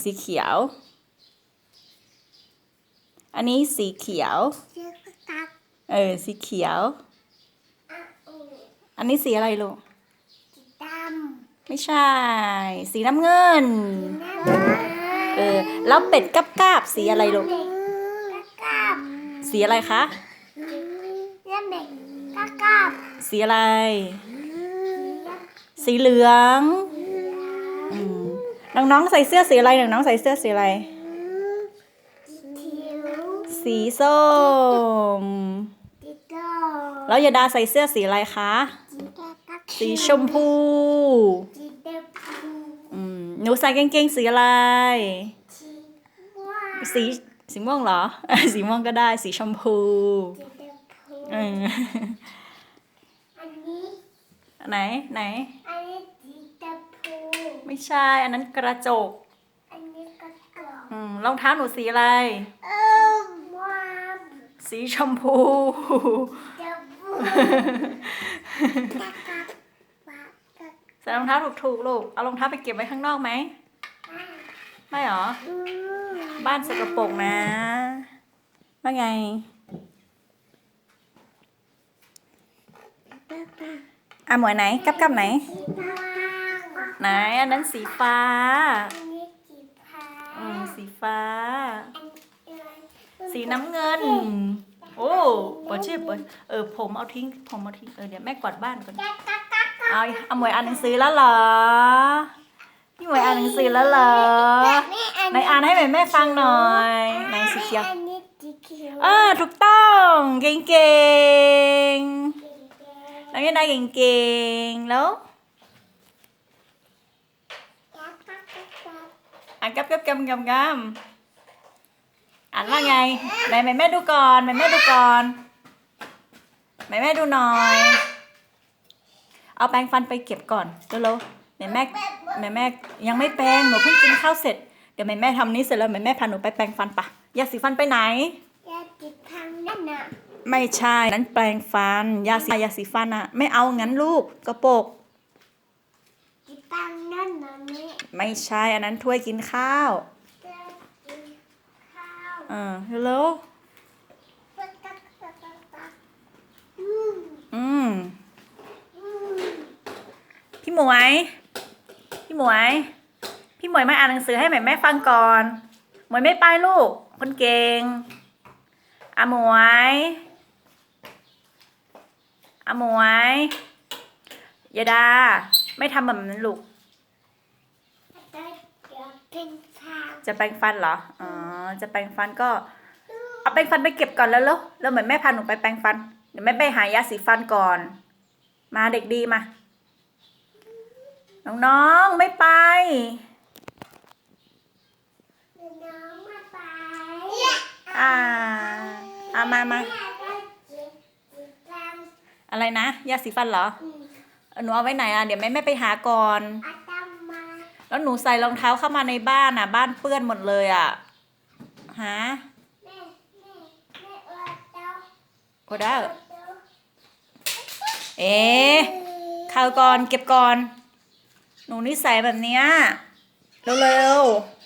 สีเขียว อันนี้สีเขียวเชือกตักเออ สีเขียวอะอืออันนี้สีอะไรลูก สีดไม่ใช่ สีน้ำเงินำน้ำเออ แล้วเป็ดกับกาบสีอะไรลูกเด็กกะกับสีอะไรคะเรียกเด็กกะกับสีอะไร สีเหลืองอืม น้องๆใส่เสื้อสีอะไรน้องๆใส่เสื้อสีอะไรทิวสีส้มติโตแล้วยาดาใส่เสื้อสีอะไรคะจีแกกะสีชมพูจีเดพูอืมหนูใส่กางเกงสีอะไรจีว่าสีสีม่วงเหรอ สีม่วงก็ได้ สีชมพูจีเดพูเอออันนี้ไหนไหนอันนี้จีเดพู ไม่ใช่ อันนั้นกระจก อันนี้กะกล่องอืมรองเท้าหนูสีอะไร เออว้าวสีชมพูเดพูกะกับปะกะใส่รองเท้าถูกๆลูก เอารองเท้าไปเก็บไว้ข้างนอกไหมอะไม่หรอ อืมบ้านสกปรกนะ ว่าไง อะหมวยไหนกับกับไหน สีฟ้า ไหนอันนั้นสีฟ้า อันนี้สีฟ้าอืมสีฟ้าอันนี้สีน้ำเงิน โอ้ปวดชื่อปวดเออผมเอาทิ้งผมเอาทิ้งเออเดี๋ยวแม่กวาดบ้านก่อนกะกะกะกะเอาเอาหมวยอ่านหนังสือแล้วเหรอพี่หมวยอ่านหนังสือแล้วเหรอไหนอ่านให้แม่แม่ฟังหน่อยไหนสีเขียวอันนี้สีเขียวเออถูกต้องเก่งเก่งๆแล้วยังได้เก่งเก่งๆแล้ว กะกะกะกะ อ่านกับกับกำกำกำอ่านว่าไงไหนแม่แม่ดูก่อนแม่แม่ดูก่อนแม่แม่ดูหน่อย เอาแปรงฟันไปเก็บก่อนเร็วๆแม่แม่แม่แม่ยังไม่แปรงหนูเพิ่งกินข้าวเสร็จเดี๋ยวแม่แม่ทำนี้เสร็จแล้วแม่แม่พาหนูไปแปรงฟันปะยาสีฟันไปไหนยาติดพังนั่นน่ะไม่ใช่นั้นแปรงฟันยาสียาสีฟันอะไม่เอางั้นลูกกระโปกติ ดพังนั่นน่ะนี่ไม่ใช่อันนั้นถ้วยกินข้าวจะกินข้าวอ่าเร็วกะกะกะกะกะอืมๆอืมอืมพี่หมวย พี่หมวย พี่หมวยมาอ่านหนังสือให้แม่แม่ฟังก่อน หมวยไม่ไปลูก คนเก่งอาหมวยอาหมวยยาดา ไม่ทำแบบนั้นลูกจะเดี๋ยวกินข้าวจะแปรงฟันเหรอ อ๋อ จะแปรงฟันก็ เอาแปรงฟันไปเก็บก่อนแล้วแล้วแล้วเหมือนแม่พาหนูไปแปรงฟัน เดี๋ยวแม่ไปหายาสีฟันก่อน มาเด็กดีมา น้องๆ ไม่ไปเดี๋ยวน้องมาไปอ่าเอามามาแม่ก็จิบจิบตังอะไรนะ ยาสีฟันเหรออืมเออ หนูเอาไว้ไหนอะเดี๋ยวแม่แม่ไปหาก่อน อาตามมาแล้วหนูใส่รองเท้าเข้ามาในบ้านอะ บ้านเปื้อนหมดเลยอะฮะแม่แม่แม่ว่าเต้าโอได้เต้าเอ๊ะข่าวก่อนเก็บก่อน หนูนิสัยแบบเนี้ยเร็วๆ